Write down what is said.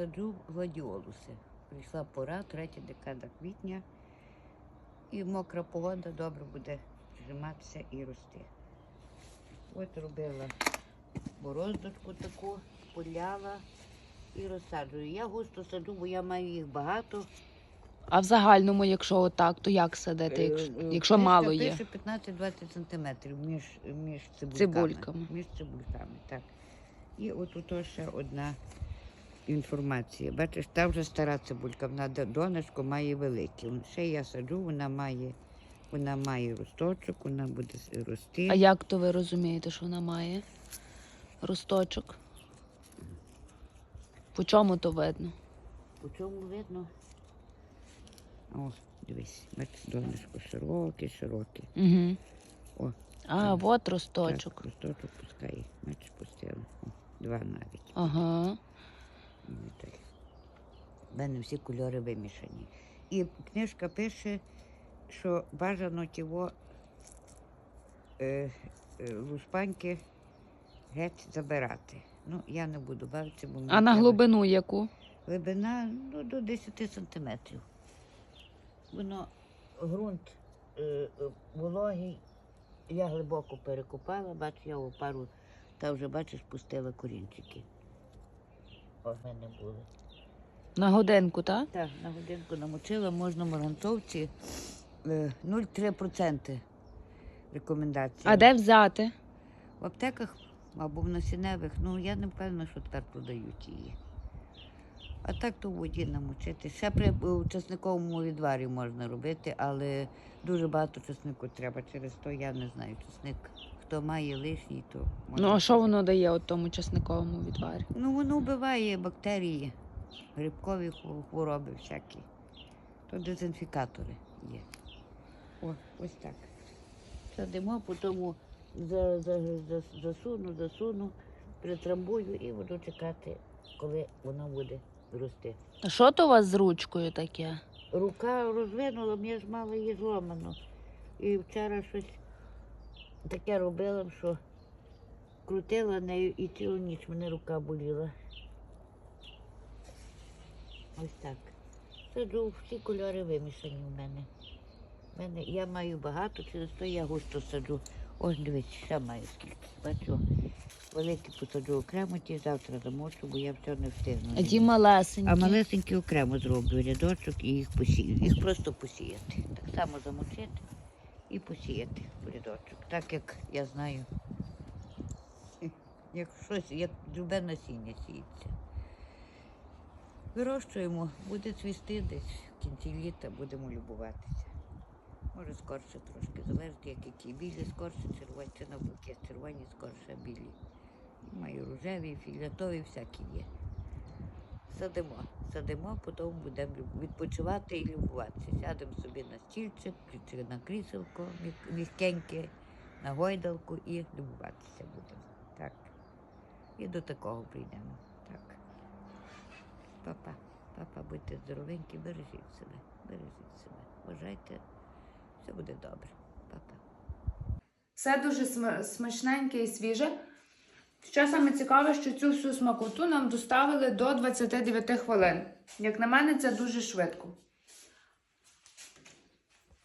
саджу гладіолуси. Прийшла пора, третя декада квітня. І мокра погода добре буде триматися і рости. От робила бороздочку таку, поляла і розсаджую. Я густо саджу, бо я маю їх багато. А в загальному, якщо отак, то як садити, якщо, Е, е, якщо мало є? Пише 15-20 сантиметрів між, між цибульками. Цибульками. Між цибульками, так. І от тут ще одна інформація. Бачиш, та вже стара цибулька, вона донечко має великі. Ще я саджу, вона має, вона має росточок, вона буде рости. А як то ви розумієте, що вона має росточок? По чому то видно? По чому видно? О, дивись, бачиш, донечко широке, широке. Угу. О, А, от росточок. Так, росточок пускає, бачиш, пустила. Два навіть. Ага. В мене всі кольори вимішані. І книжка пише, що бажано тіво е, е, лушпаньки геть забирати. Ну, я не буду бавитися, бо мені А на треба- глибину яку? Глибина ну, до 10 сантиметрів. Воно ґрунт е, е, вологий. Я глибоко перекопала, бачу, я у пару, та вже бачиш, пустила корінчики. О, в мене були. На годинку, так? Так, на годинку намочила, можна марганцовці е, 0,3% рекомендація. А де взяти? В аптеках або в насінневих, ну я не впевнена, що тепер продають її. А так то в воді намочити. Ще при чесниковому відварі можна робити, але дуже багато чеснику треба. Через то я не знаю. Чесник, хто має лишній, то можна. Ну, а що воно дає от тому часниковому відварі? Ну, воно вбиває бактерії, грибкові хвороби всякі. То дезінфікатори є. О, ось так. Садимо, потім за, за, за, засуну, засуну, притрамбую і буду чекати, коли воно буде рости. А що то у вас з ручкою таке? Рука розвинула, мені ж мало її зломано. І вчора щось таке робила, що крутила нею і цілу ніч мене рука боліла. Ось так. Саджу, всі кольори вимішані в мене. В мене я маю багато, через то я густо саджу. Ось дивись, ще маю скільки. Бачу, великі посаджу окремо, ті завтра замочу, бо я все не встигну. А ті малесенькі. А малесенькі окремо зроблю рядочок і їх посію. Їх просто посіяти. Так само замочити і посіяти в рядочок. Так як я знаю, як щось, як любе насіння сіється. Вирощуємо, буде цвісти десь в кінці літа, будемо любуватися. Може скорше трошки, залежить, як які білі, скорше червоні, чи навпаки, червоні скорше, білі. Маю рожеві, фіолетові, всякі є садимо. Садимо, потім будемо відпочивати і любуватися. Сядемо собі на стільчик чи на кріселко м'якеньке, на гойдалку і любуватися будемо. Так. І до такого прийдемо. Папа, папа, будьте здоровенькі, бережіть себе, бережіть себе. Вважайте, все буде добре. Папа. Все дуже см- смачненьке і свіже. Що саме цікаве, що цю всю смакоту нам доставили до 29 хвилин. Як на мене, це дуже швидко.